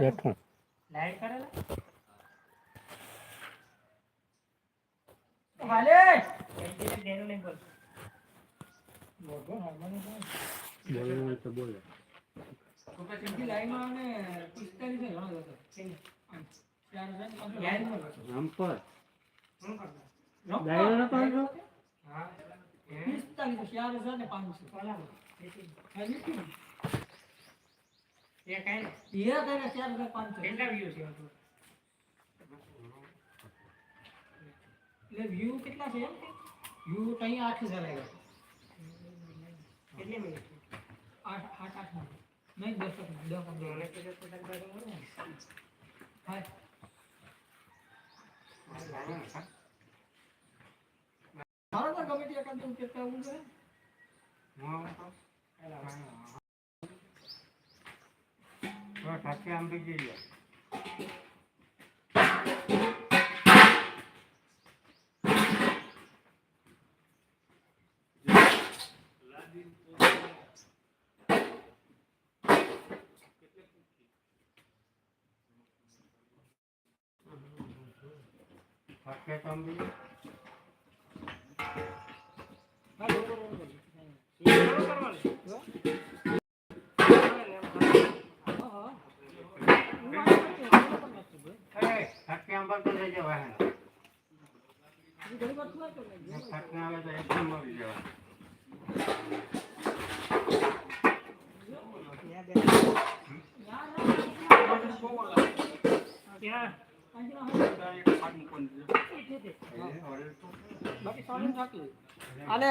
બેઠું. લાઈટ કરેલા હાલે દેનું નહીં બોલતો મોઢો હાલવાનું કોણ? તો બોલે પિસ્તાલીસ ચાર હજાર ને પાંચસો. લાઈનમાં હતો. આમ પર શું કરતા રમતો ડાયરો નતો આવતો? હા હે પિસ્તાલીસ, ચાર હજાર ને પાંચસો. કોલામાં નીતિન. હા, નીતિન. એ કાંઈ નહીં. હીરા તારે ચાર હજાર પાંચસો. કેટલા view છે આમાં? એટલે વ્યૂ કેટલા છે એમ કે? વ્યૂ તો અહીંયા આઠ હજાર આવ્યા. કેટલી મિનિટ આઠ આઠ આઠમાં. નહીં દસ જ નહીં, દસ પંદર. મને તો જો પોતાને બાજુ મળે ને. હા. મારો તો ગમે તે એકાદ એવું કહેતા આવું જોઈએ. હા, બરોબર, બરોબર. ઘણી વાર થવાય તો નહીં. ત્યાં બે. ના, ના, ત્યાં પાંચના હોય. એ છે તે. બાકી સારું થાકી. આલે.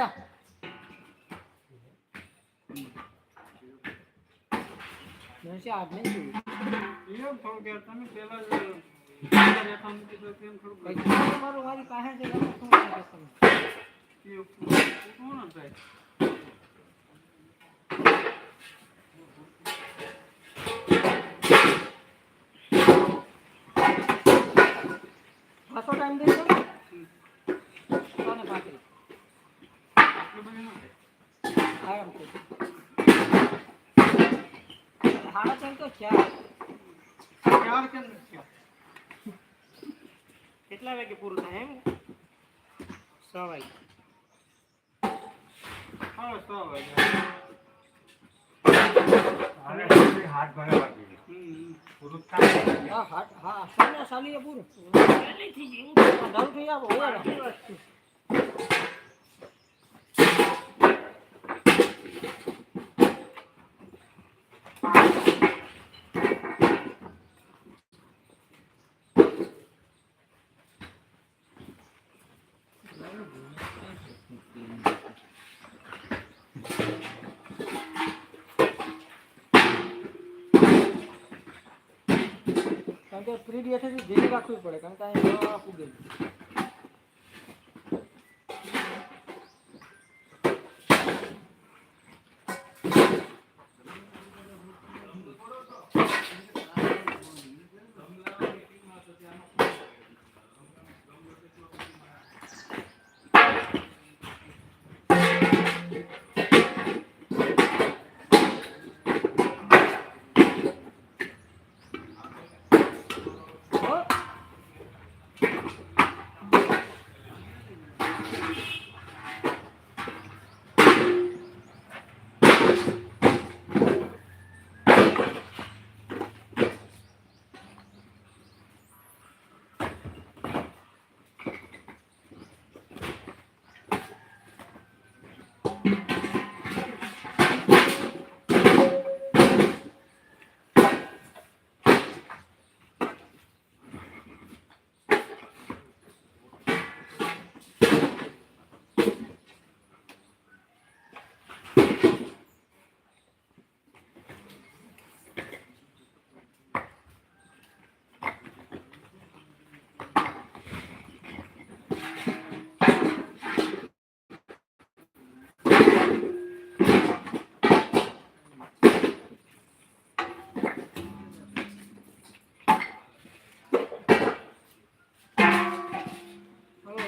નરસિંહ આજને જ પાછો ટાઈમ દઈ દો કોને આરામથી હાડા ચાલ તો ચાર કેટલા વાગે પૂરું થાય એમ છ વાગે હા હા હા સામે સાલીએ પૂરું પહેલેથી જ એવું અંધારું થઈ આવો હોય આટલી કારણ કે પ્રીડ હેઠળથી ધીરે રાખવી પડે કારણ કે અહીંયા હવા ફૂગે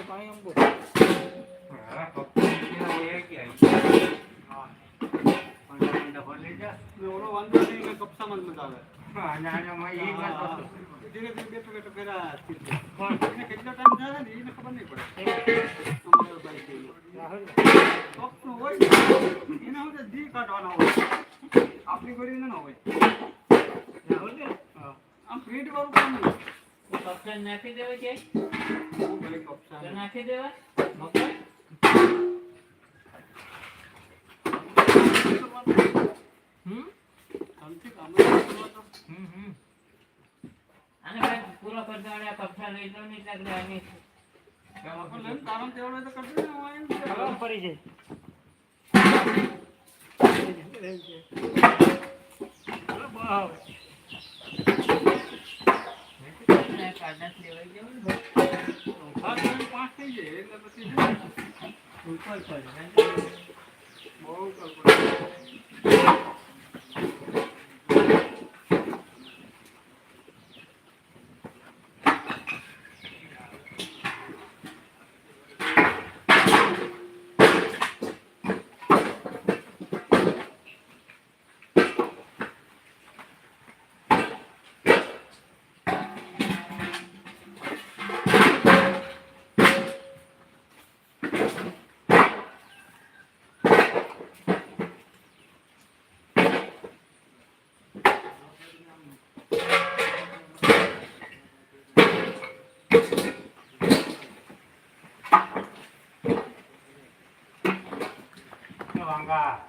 પાણી અંબો ઓલો વાંધો નહીં કપસામાં જ મજા આવે. ધીરે ધીરે બે કોણ? કેટલો ટાઈમ જાય ને એને ખબર નહીં પડે અમારો કોકનું હોય એના દી કાઢવાના હોય આપણી ગોળી ના હોય હા. આમ પ્રિન્ટ વાળું કામ નહીં કપ્તાન નાખી દેવા છે કપસાને. નાખી દેવા મકર હમ. હમ હમ ભાઈ પૂરો કરી દો લઈ લો નહીં પણ લઈને બહુ 三个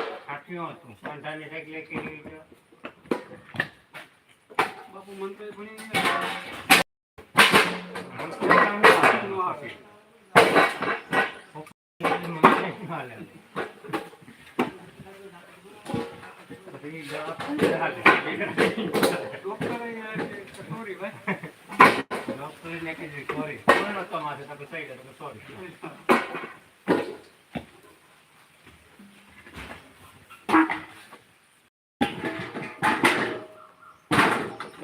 સાગલી હતું. કંઠાની સાગલી કરી છે. બાપુ મન તો ભણી ગયા. મને કોઈ કામ ના આવે. નો આવે. મને કંઈ ના લે. પછી દવા ખાલી હાલે. ડોક્ટરે યાર કે કટોરી ભાઈ. ડોક્ટરને કીધું, sorry. કોઈ નહોતો માથે. તો કે થઈ ગયું. તો કે sorry.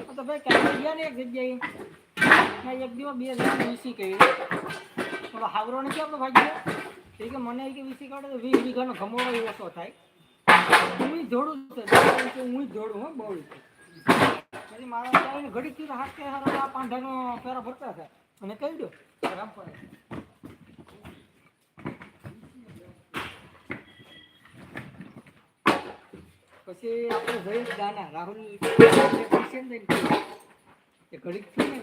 આ તો ભાઈ, કાલે ગયા ને એક જગ્યાએ. એક દિવસ બે હજાર વીસી કહી પેલો હાવરો નથી આપણો ભાઈ એ કે મને કે વીસી કાઢે તો વીસ વીઘાનો ઘમોડો ય ઓછો થાય. હું જોડું છે હું જોડું હો બહુ પછી મારા ત્યાં ઘડી થી હાથ કે હારો, આ પાંઢાનો ફેરા ભરતા થાય અને કહી દો રામપુર પછી આપણે જઈએ દાના રાહુલ ઘડીક થયું ને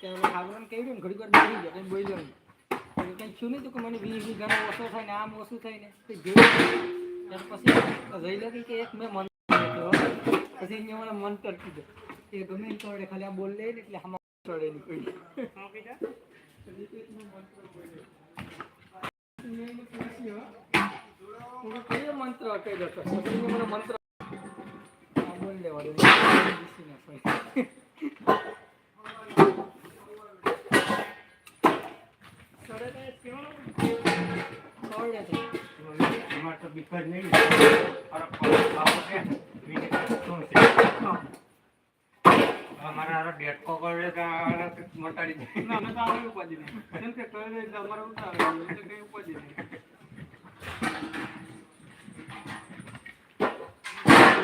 કે હવે હાવરાને કહ્યું ને ઘડીક વાર બેસી ગયો કંઈ બોલ્યો નહીં કંઈ કે મને વીસ વીઘાનો ઓછો થાય ને આમ ઓછું થાય ને પછી કે એક મેં મંત્ર પછી મને મંત્ર કીધો એ ગમે એમ ખાલી આ બોલ ને એટલે આમાં ચડે નહીં કોઈ મંત્ર કહું, કયો મંત્ર અમારે ડેટકો કરે મટાડી દે ના અમે તો આવી ઉપાધિ નહીં. કેમ કે એટલે અમારે ઉતારે એટલે કઈ ઉપાધિ નહીં તમારે તો ઉતારે. આ હે તમારે તો ઉતારે. આ તો હારો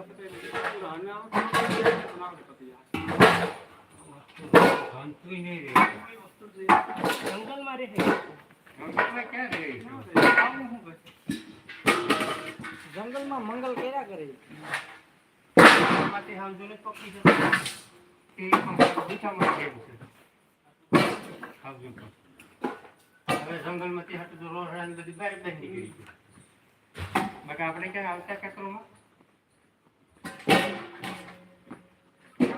એ? જંગલમાં રહે જંગલમાં મંગલ કર્યા કરે માંથી સમજો ને પકડી રોડ ને બધી બહાર બહાર નીકળી ગયું બાકી, આપણે ક્યાં આવતા ખેતરોમાં હવે તો રસ્તામાંથી પણ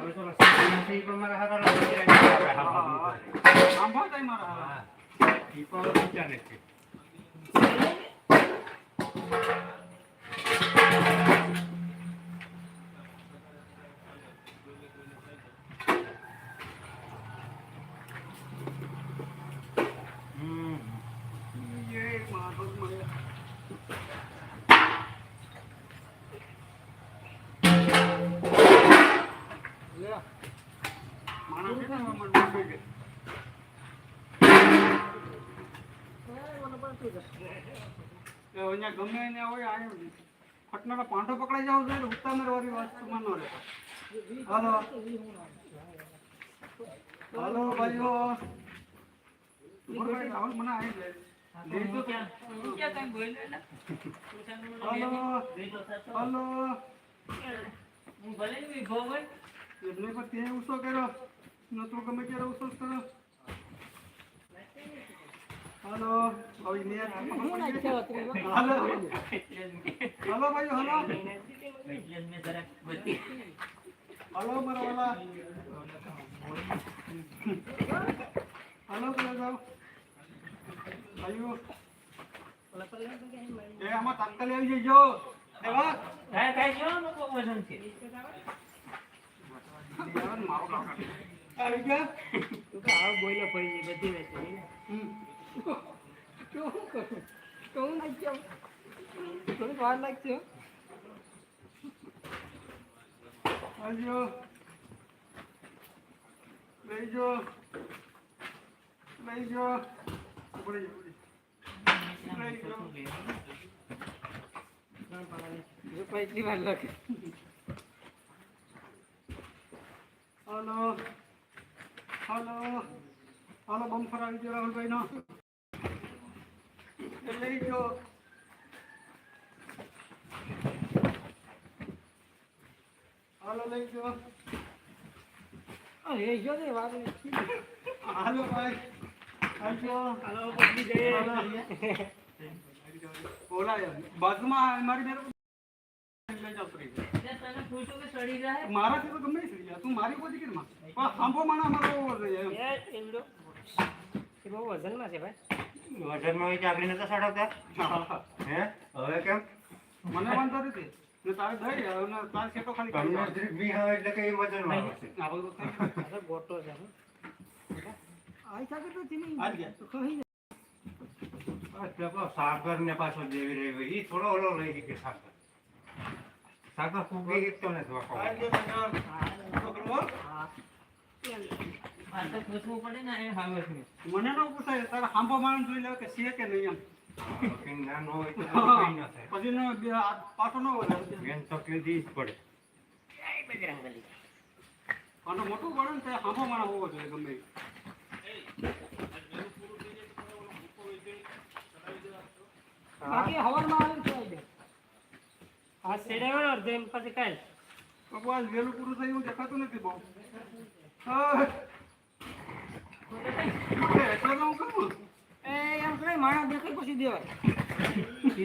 મારા અહીંયા ગમે એને હોય આયો ફટનાનો પાંઠો પકડાઈ જાવ જોઈએ ઉતામેર વાળી વાત તો માનો રે હાલો. હાલો ભાઈઓ. રાહુલ મને આવી જાય. ને? હાલો. હાલો. હું ભલે ને ઉસો કર્યો. ન તો ગમે ત્યારે ઉસો જ કરો હાલો હવે નિયત હું નાખ્યો હતો એમાં. હાલો એટલે જ મેં- હાલો ભાઈઓ હાલો એટલે જ મેં જરાક બધી હાલો મારા વાલા હાલો પેલા જાઓ ભાઈઓ એ આમાં તાત્કાલિક આવી જજો દેવા કાંઈ કાંઈ જો ને બહુ વજન છે મારો કામ આવી ગયા? તું તો આવ બોલ્યો પડી બધી વેચી. કેવું કરું? કેવું નાખ્યો થોડીક વાર લાગશે આવજો. એટલી વાર લાગે? હાલો. હાલો. હાલો બમ્ફર આવી ગયો રાહુલભાઈ નો લઈ ગયો. હાલો લઈ ગયો. અરે જો ને વાત હાલો ભાઈ. આવજો. હાલો પકડી જઈએ બોલાય. બાજુમાં મારી મેરે મારાથી તો ગમે થઈ ગયા તું મારી કોઈ દીકરી માં પણ સાંભો માણા અમારો. એ બહુ વજનમાં છે ભાઈ. વજનમાં હોય ચાકરી નતા સડાવતા હા, હવે કેમ? મને વાંધો નથી. ને તારે દઈ હવે તાર સેટો ખાલી તમને બી હા એટલે કઈ વજનમાં આવશે આ બધું. આ ગોટો છે આઈ શકે તો નહીં હાલ ગયા. સાગર ને પાછો દેવી રહી એ થોડો ઓલો લઈ ગયો કે સાગર. સાગર ફૂગી એક તો નથી વાકો હાલ ગયા છોકરો, હા આ તો પૂછવું પડે ને એ હવે છે મને ન પૂછાય તારે સાંભો માણસ જોઈ લે કે છે કે નહીં એમ કઈ નાનો હોય તો કઈ ન થાય પછી નો પાછો ન વળે બેન તો પડે આનો મોટું પડે ને ત્યારે માણસ હોવો જોઈએ ગમે બાકી હવારમાં આવે આવી જાય આ સેડાવાનો અડધો એમ પછી કાલ બાપુ આજ વહેલું પૂરું થયું એવું દેખાતું નથી બહુ. હા. એટલે તો હું કહું એ એમ નહીં માણસ દેખાય પછી દેવાય. દે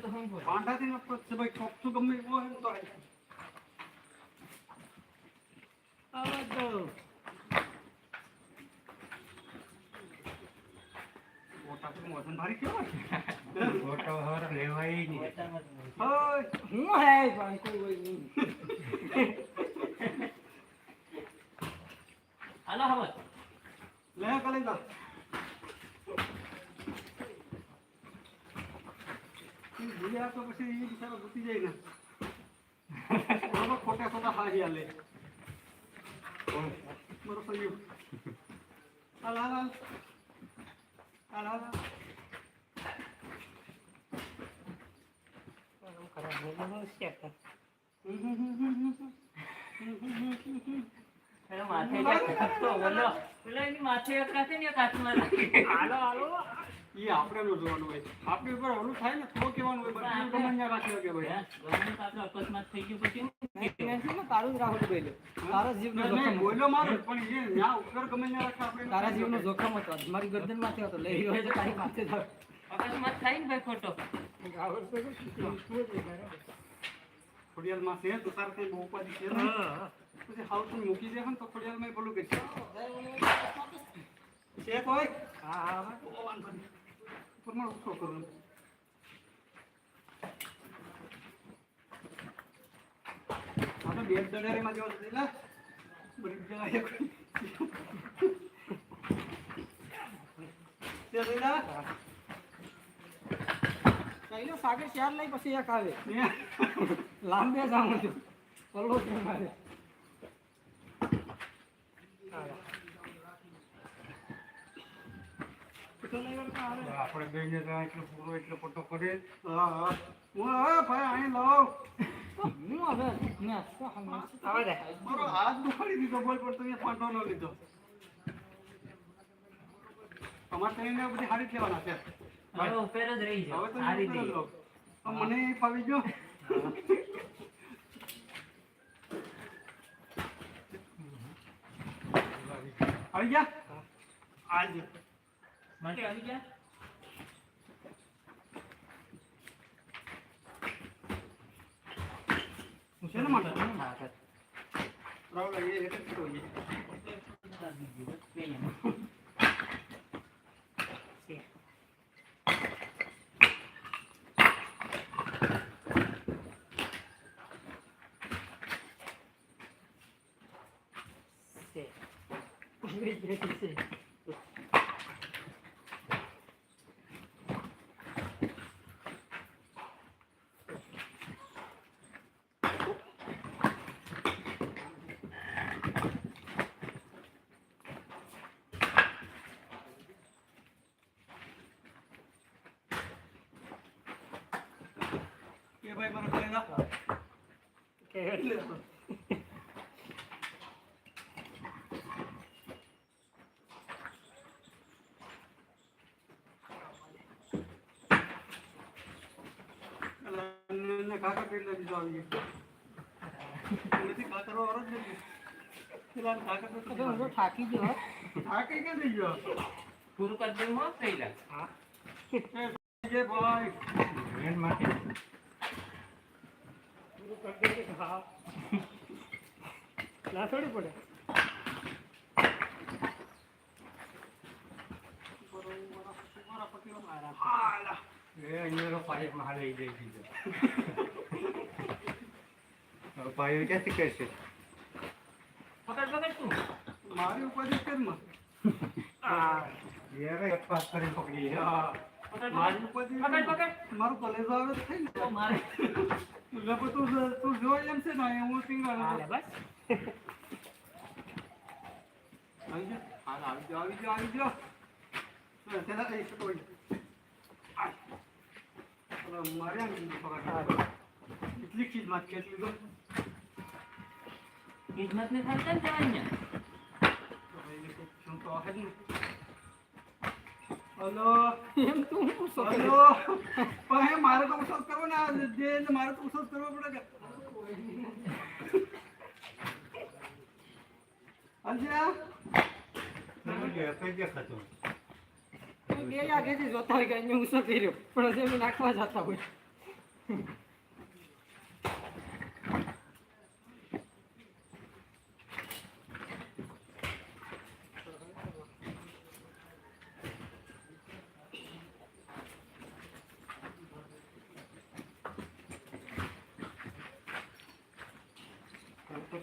તો હું નથી પાંઠાથી નફરત છે ભાઈ કપસું ગમે એવું હોય ને તો રહે. આવો તો. મોટાથી વજન ભારી કેવાય ફોટો હવે લેવાય નહીં. ગોતામાં જ નહીં. હોય હું હે પણ કોઈ હોય નહીં. હાલો હવે. લે કલેજા ભૂલ્યા તો પછી એ બિચારો ઘૂસી જાય ને. ખોટા ખોટા હારી હાલે. મારો હાલ હાલ. હાલ હાલ હાલ હાલ આમ ખરાબ હોય તો હું શેક કરું. પેલો માથે એક ખપતો બોલો પેલો એની માથે એક રાખે ને એક હાથમાં રાખે હાલો હાલો એ આપણે નું જોવાનું હોય ને રાખી ભાઈ અકસ્માત થઈ ગયું પછી ને તારું જ રાહુલ બોલ્યો તારા જીવનો જોખમ પણ એ ત્યાં ઉપર રાખે જોખમ હતો. મારી ગરદન માથે હતો. લઈ ગયો. તારી માથે અકસ્માત થાય ને ભાઈ ખોટો? ખોડિયાલમાં છે, તો તારે કઈ બહુ ઉપાધિ છે. પછી હાવ તું મૂકી દે ને તો ખોડિયાલમાં ભલું કરશે છે. કોઈ? હા માં ઉઠો કરું. આ બે દડારીમાં જેવો છે બધી જગ્યાએ છે સાગર ચાર લઈ પછી એક આવે. લાંબે જાઉં છું. પલ્લો છે મારે. આપણે બેને એટલો પૂરો એટલો પટ્ટો કરે હા, હવે ભાઈ અહીં લાવ હું હવે હાથ દુખાડી દીધો બોલ પણ તમે પાંટો ન લીધો. તેને બધી હારી જ લેવાના છે. હવે ઉપર જ રહી જાવ હારી દે મને ફાવી ગયો આવી ગયા આજે માટે આવી ગયા શેના માટે રાવલા એ એક જ તો કાકા પેટ લઈ આવી ગયો. નથી કાકરો વાળો જ નથી. હું થાકી ગયો. કઈ ક્યાં થઈ ગયો? પૂરું કરી દઉં હો પહેલા હા. ભાઈ બેન માટે પૂરું કરી દેજે. હા. ના થોડી પડે. હાલા. એ અહીંયાનો પાઇપમાં હાલે ઈ દઈ દીધો. હવે પાયો ક્યાંથી કરશે? પકડ તું. મારી ઉપર પાસ કરીને પકડી. મારી પકડ પકડ. પકડ મારું કલેજો આવે થઈ ને. મારે પણ તું તું જો એમ છે ને હું સિંગલ હાલે બસ. આવી જા હાલ આવી જાઓ આવી જાઓ આવી જાઓ. તો તેના કઈ શકો આ. ઓલો માર્યા ને બીજું પકડ. એટલી ખીજમાં ખેંચ લીધો કિસ્મત ને ખાતા ને ત્યાં તો એને કોઈ શું તો જ ને. હલો. એમ તું હું હલો. પણ હે મારે તો ઉછળ કરવો ને જે મારે તો ઉછળ કરવો પડે બે આગેથી જોતા હોય કે અહીંયા હું શું કર્યો? પણ હજી અમે નાખવા જતા હોય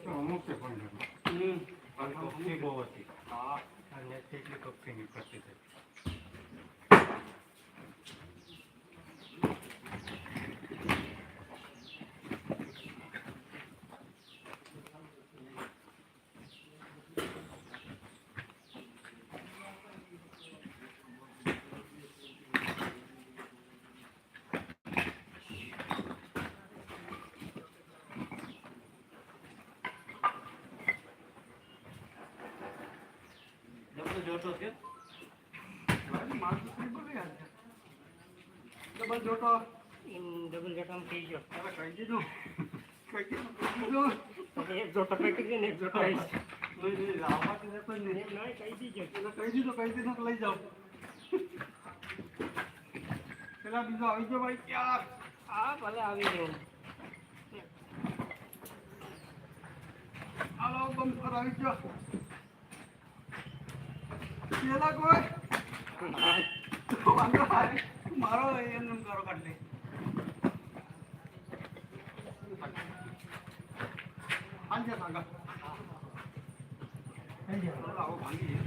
અમુક છે પણ હમ પણ કપસી બહુ હતી હા અને કેટલી કપસી નીકળતી હતી ડબલ જોતો છે મારું ડબલ ડબલ થઈ ગયો. હવે કહી દીધું. કહી દીધું. એક જોટો એક જોટો લઈ જાઓ. પેલા બીજો આવી ગયો ભાઈ. ક્યાં? હા ભલે આવી ગયો. હાલો બમ્પર આવી ગયો. પેલા કોઈ. મારો એમ એમ કરો કાઢ હાંજે સાગા ભાંગી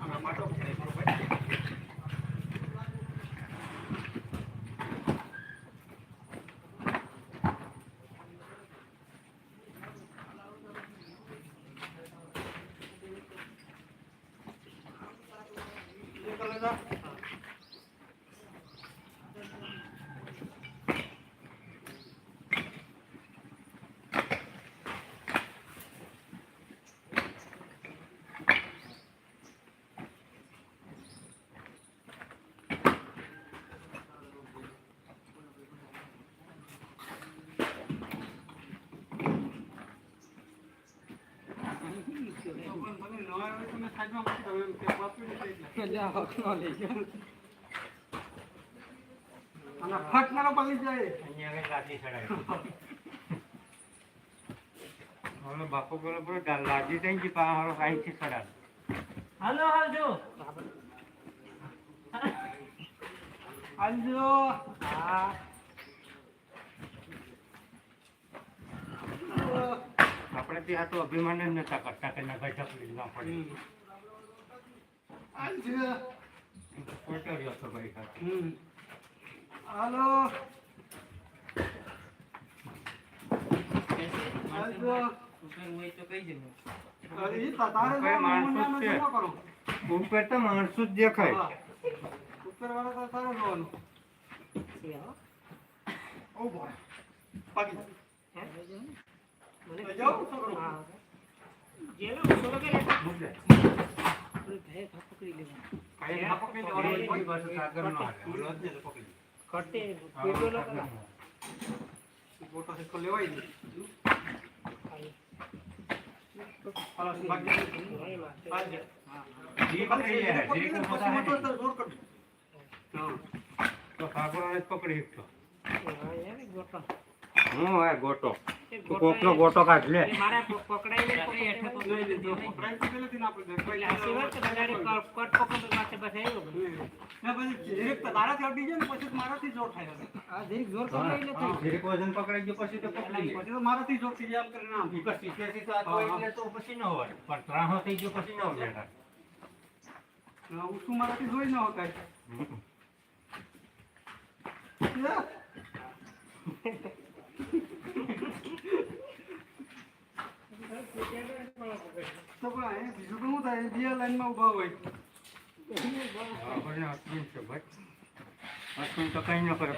આના માટો બાપુ બોલો બોલો લાદી થઈ ગઈ પા હારો છે ચડાવે હાલો હાલજો. આલજો હા. આપણે ત્યાં તો અભિમાન જ નતા કરતા કે નગર ચકડી ના પડે. ભાઈ. હાલો. માણસો જ દેખાય. હા. ઉપરવાળા તો તારે જોવાનું. ઓ બોય પાકી મને છોકરો હા જેલો કે પકડી પકડી. કોઈ સાગર નો ને પકડી. કટે. લેવાય દે. હાલો બાકી. જી પકડી લે. જી બધા હે. જોર. તો પકડી હે ગોટો કોકનો ગોટો કાઢ લે મારા પકડાઈને લઈ લીધો. પકડાઈ તો આપણે તો કટ પકડ. ના પછી તારાથી અડી જાય ને પછી મારાથી જોર થાય આ જરીક જોર પકડાય એટલે થઈ જાય. વજન પકડાઈ ગયો પછી તો પકડી લે. પછી તો મારાથી જોર થઈ જાય કરીને આમ. ઈ તો તો આ કોઈ એટલે તો પછી ન હોય પણ ત્રાણો થઈ ગયો પછી ન હોય ના, હું શું મારાથી જોઈ ન હોય યા. તો પણ અહીંયા બીજું શું થાય? બે લાઈનમાં ઊભા હોય. છે ભાઈ. તો કઈ ન કરે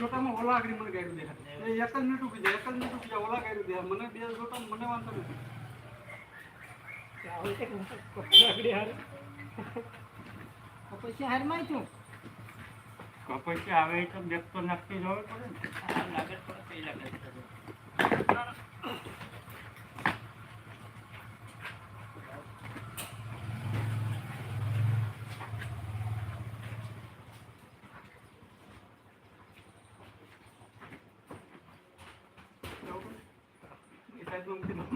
જોટામાં ઓલા આગળ મને દેખાય. એ એક જ મિનિટ ઊભી જાય એક જ મિનિટ ઊભી જાય ઓલા દેખાય. મને બે જોટા મને વાંધો નથી. આવું છે કે પકડાડી હારે. તો આવે એ તો બેગ તો નાખતી જવું પડે ને. લાગે પડે કઈ લાગે છે. એ સાઈડમાં મૂકી દઉં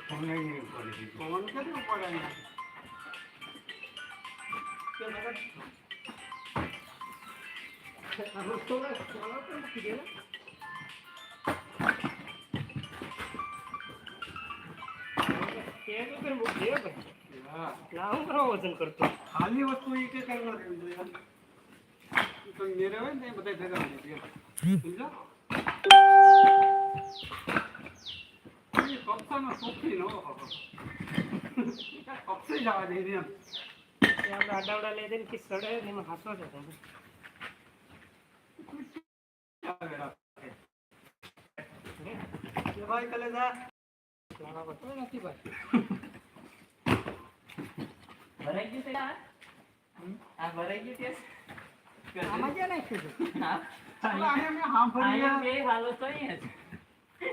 તમને નહીં પડી દીધું પવન ક્યાંથી ઉપાડે અહીંયા? આ રોજ થોડા થોડા પણ મૂકી દે ને. કેમ કે મૂકી દે ભાઈ. હા. ના હું કરવા વજન કરતો ખાલી વસ્તુ એ કે કરવા દેવી જોઈએ હોય ને બધા ભેગા સમજો એ કપસાનો ન હોય. જવા દે એમ આપણે આડાવડા લઈ દઈને કે સડે એમાં હાંસવા છે તમે. ભાઈ કલેજા લાવા નથી ભાઈ ભરાઈ ગયું છે આ? ભરાઈ ગયું છે? આમાં ક્યાં નાખ્યું છે હા. આને મેં સાંભળ્યું બે હાલો તો અહીંયા છે.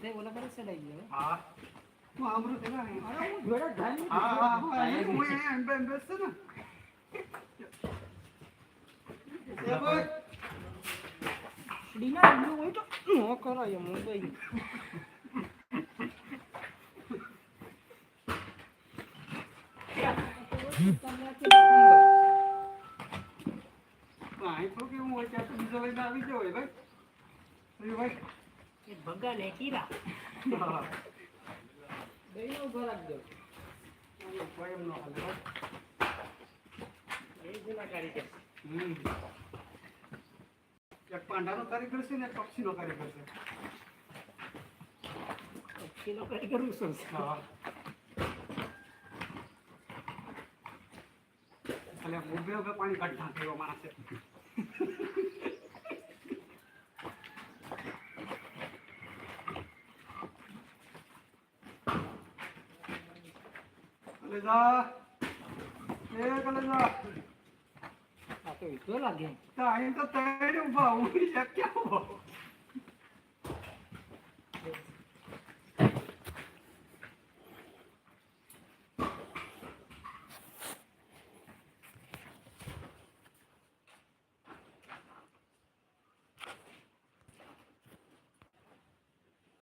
તે ઓલા પર સડાઈ ગયો. હા. હું સાંભળ્યું છે ને અરે હું જોડે ધાની હા હા હા હું અહીંયા એમ બેન બેસશે ને. ડીના ઈલું હોય તો નો કરાય તો કેવું હોય ત્યાં તો બીજો લઈને આવી જવાય ભાઈ. ભાઈ ભગા ને કીરા. રાખજો. એ એક પાંડાનો કારીગર છે ને એક પક્ષીનો કારીગર છે પક્ષીનો કારીગર હું. છે? ઊભે ઊભે પાણી કાઢી નાખે એવો માણસ કલેજા. એ કલેજા. આ તો ઈટો લાગે તો અહીં તો તૈયારી ઊભા હું ક્યાં ઊભો